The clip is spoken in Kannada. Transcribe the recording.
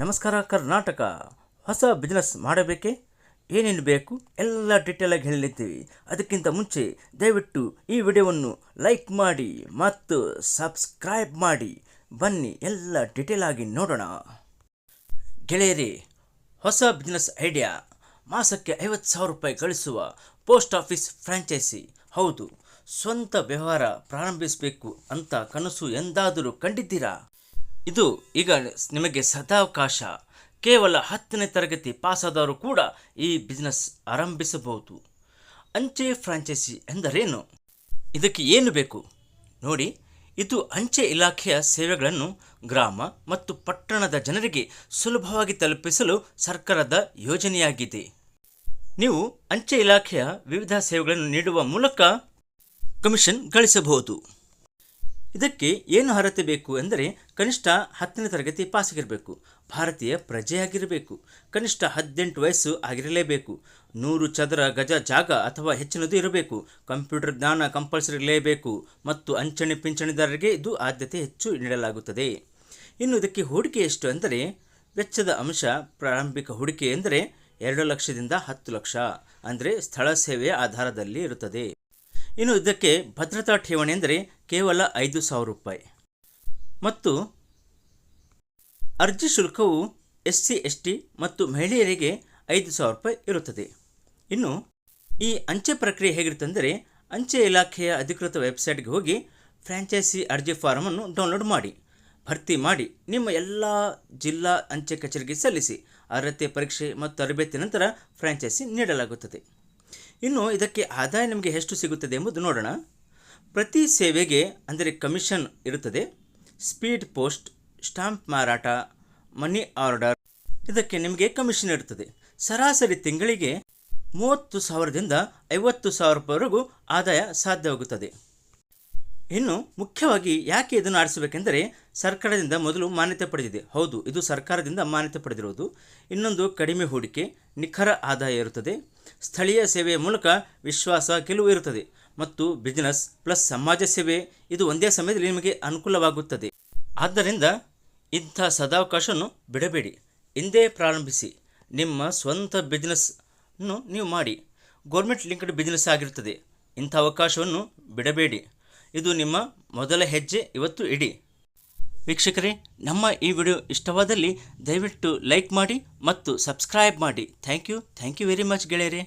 ನಮಸ್ಕಾರ, ಕರ್ನಾಟಕ. ಹೊಸ ಬಿಸ್ನೆಸ್ ಮಾಡಬೇಕೇ? ಏನೇನು ಬೇಕು? ಎಲ್ಲ ಡೀಟೇಲಾಗಿ ಹೇಳಿದ್ದೀವಿ ಅದಕ್ಕಿಂತ ಮುಂಚೆ, ದಯವಿಟ್ಟು ಈ ವಿಡಿಯೋವನ್ನು ಲೈಕ್ ಮಾಡಿ ಮತ್ತು ಸಬ್ಸ್ಕ್ರೈಬ್ ಮಾಡಿ. ಬನ್ನಿ, ಎಲ್ಲ ಡೀಟೇಲಾಗಿ ನೋಡೋಣ. ಗೆಳೆಯರಿ, ಹೊಸ ಬಿಸ್ನೆಸ್ ಐಡಿಯಾ ಮಾಸಕ್ಕೆ ಐವತ್ತು ಸಾವಿರ ರೂಪಾಯಿ ಗಳಿಸುವ ಪೋಸ್ಟ್ ಆಫೀಸ್ ಫ್ರಾಂಚೈಸಿ ಹೌದು, ಸ್ವಂತ ವ್ಯವಹಾರ ಪ್ರಾರಂಭಿಸಬೇಕು ಅಂತ ಕನಸು ಎಂದಾದರೂ ಕಂಡಿದ್ದೀರಾ? ಇದು ಈಗ ನಿಮಗೆ ಸದಾವಕಾಶ. ಕೇವಲ ಹತ್ತನೇ ತರಗತಿ ಪಾಸಾದವರು ಕೂಡ ಈ ಬಿಸ್ನೆಸ್ ಆರಂಭಿಸಬಹುದು. ಅಂಚೆ ಫ್ರಾಂಚೈಸಿ ಎಂದರೇನು? ಇದಕ್ಕೆ ಏನು ಬೇಕು? ನೋಡಿ, ಇದು ಅಂಚೆ ಇಲಾಖೆಯ ಸೇವೆಗಳನ್ನು ಗ್ರಾಮ ಮತ್ತು ಪಟ್ಟಣದ ಜನರಿಗೆ ಸುಲಭವಾಗಿ ತಲುಪಿಸಲು ಸರ್ಕಾರದ ಯೋಜನೆಯಾಗಿದೆ. ನೀವು ಅಂಚೆ ಇಲಾಖೆಯ ವಿವಿಧ ಸೇವೆಗಳನ್ನು ನೀಡುವ ಮೂಲಕ ಕಮಿಷನ್ ಗಳಿಸಬಹುದು. ಇದಕ್ಕೆ ಏನು ಅರ್ಹತೆ ಬೇಕು ಎಂದರೆ ಕನಿಷ್ಠ ಹತ್ತನೇ ತರಗತಿ ಪಾಸಾಗಿರಬೇಕು. ಭಾರತೀಯ ಪ್ರಜೆಯಾಗಿರಬೇಕು. ಕನಿಷ್ಠ ಹದಿನೆಂಟು ವಯಸ್ಸು ಆಗಿರಲೇಬೇಕು. ನೂರು ಚದರ ಗಜ ಜಾಗ ಅಥವಾ ಹೆಚ್ಚಿನದು ಇರಬೇಕು. ಕಂಪ್ಯೂಟರ್ ಜ್ಞಾನ ಕಂಪಲ್ಸರಿ ಇರಲೇಬೇಕು. ಮತ್ತು ಅಂಚಣೆ ಪಿಂಚಣಿದಾರರಿಗೆ ಇದು ಆದ್ಯತೆ ಹೆಚ್ಚು ನೀಡಲಾಗುತ್ತದೆ. ಇನ್ನು ಇದಕ್ಕೆ ಹೂಡಿಕೆ ಎಷ್ಟು ಅಂದರೆ ವೆಚ್ಚದ ಅಂಶ ಪ್ರಾರಂಭಿಕ ಹೂಡಿಕೆ ಎಂದರೆ ಎರಡು ಲಕ್ಷದಿಂದ ಹತ್ತು ಲಕ್ಷ ಅಂದರೆ ಸ್ಥಳ ಸೇವೆಯ ಆಧಾರದಲ್ಲಿ ಇರುತ್ತದೆ. ಇನ್ನು ಇದಕ್ಕೆ ಭದ್ರತಾ ಠೇವಣಿ ಎಂದರೆ ಕೇವಲ ಐದು ಸಾವಿರ ರೂಪಾಯಿ. ಮತ್ತು ಅರ್ಜಿ ಶುಲ್ಕವು ಎಸ್ ಸಿ ಎಸ್ ಟಿ ಮತ್ತು ಮಹಿಳೆಯರಿಗೆ ಐದು ಸಾವಿರ ರೂಪಾಯಿ ಇರುತ್ತದೆ. ಇನ್ನು ಈ ಅಂಚೆ ಪ್ರಕ್ರಿಯೆ ಹೇಗಿರುತ್ತಂದರೆ ಅಂಚೆ ಇಲಾಖೆಯ ಅಧಿಕೃತ ವೆಬ್ಸೈಟ್ಗೆ ಹೋಗಿ ಫ್ರ್ಯಾಂಚೈಸಿ ಅರ್ಜಿ ಫಾರಮನ್ನು ಡೌನ್ಲೋಡ್ ಮಾಡಿ. ಭರ್ತಿ ಮಾಡಿ ನಿಮ್ಮ ಎಲ್ಲ ಜಿಲ್ಲಾ ಅಂಚೆ ಕಚೇರಿಗೆ ಸಲ್ಲಿಸಿ ಅರ್ಹತೆ ಪರೀಕ್ಷೆ ಮತ್ತು ತರಬೇತಿ ನಂತರ ಫ್ರ್ಯಾಂಚೈಸಿ ನೀಡಲಾಗುತ್ತದೆ. ಇನ್ನು ಇದಕ್ಕೆ ಆದಾಯ ನಿಮಗೆ ಎಷ್ಟು ಸಿಗುತ್ತದೆ ಎಂಬುದು ನೋಡೋಣ. ಪ್ರತಿ ಸೇವೆಗೆ, ಅಂದರೆ ಕಮಿಷನ್ ಇರುತ್ತದೆ. ಸ್ಪೀಡ್ ಪೋಸ್ಟ್, ಸ್ಟಾಂಪ್ ಮಾರಾಟ, ಮನಿ ಆರ್ಡರ್, ಇದಕ್ಕೆ ನಿಮಗೆ ಕಮಿಷನ್ ಇರುತ್ತದೆ. ಸರಾಸರಿ ತಿಂಗಳಿಗೆ ಮೂವತ್ತು ಸಾವಿರದಿಂದ ಐವತ್ತು ಸಾವಿರ ರೂಪಾಯಿವರೆಗೂ ಆದಾಯ ಸಾಧ್ಯವಾಗುತ್ತದೆ. ಇನ್ನು ಮುಖ್ಯವಾಗಿ ಯಾಕೆ ಇದನ್ನು ಆರಿಸಬೇಕೆಂದರೆ, ಸರ್ಕಾರದಿಂದ ಮೊದಲು ಮಾನ್ಯತೆ ಪಡೆದಿದೆ. ಹೌದು, ಇದು ಸರ್ಕಾರದಿಂದ ಮಾನ್ಯತೆ ಪಡೆದಿರುವುದು. ಇನ್ನೊಂದು ಕಡಿಮೆ ಹೂಡಿಕೆ, ನಿಖರ ಆದಾಯ ಇರುತ್ತದೆ. ಸ್ಥಳೀಯ ಸೇವೆಯ ಮೂಲಕ ವಿಶ್ವಾಸ ಗೆಲುವು ಇರುತ್ತದೆ. ಮತ್ತು ಬಿಸ್ನೆಸ್ ಪ್ಲಸ್ ಸಮಾಜ ಸೇವೆ ಇದು ಒಂದೇ ಸಮಯದಲ್ಲಿ ನಿಮಗೆ ಅನುಕೂಲವಾಗುತ್ತದೆ. ಆದ್ದರಿಂದ ಇಂಥ ಸದಾವಕಾಶವನ್ನು ಬಿಡಬೇಡಿ. ಇಂದೇ ಪ್ರಾರಂಭಿಸಿ. ನಿಮ್ಮ ಸ್ವಂತ ಬಿಸ್ನೆಸ್ನ್ನು ನೀವು ಮಾಡಿ. ಗೌರ್ಮೆಂಟ್ ಲಿಂಕ್ಡ್ ಬಿಸ್ನೆಸ್ ಆಗಿರುತ್ತದೆ. ಇಂಥ ಅವಕಾಶವನ್ನು ಬಿಡಬೇಡಿ. ಇದು ನಿಮ್ಮ ಮೊದಲ ಹೆಜ್ಜೆ ಇವತ್ತು ಇಡಿ. ವೀಕ್ಷಕರೇ, ನಮ್ಮ ಈ ವಿಡಿಯೋ ಇಷ್ಟವಾದಲ್ಲಿ ದಯವಿಟ್ಟು ಲೈಕ್ ಮಾಡಿ ಮತ್ತು ಸಬ್ಸ್ಕ್ರೈಬ್ ಮಾಡಿ. Thank you thank you very much ಗೆಳೆಯರೇ.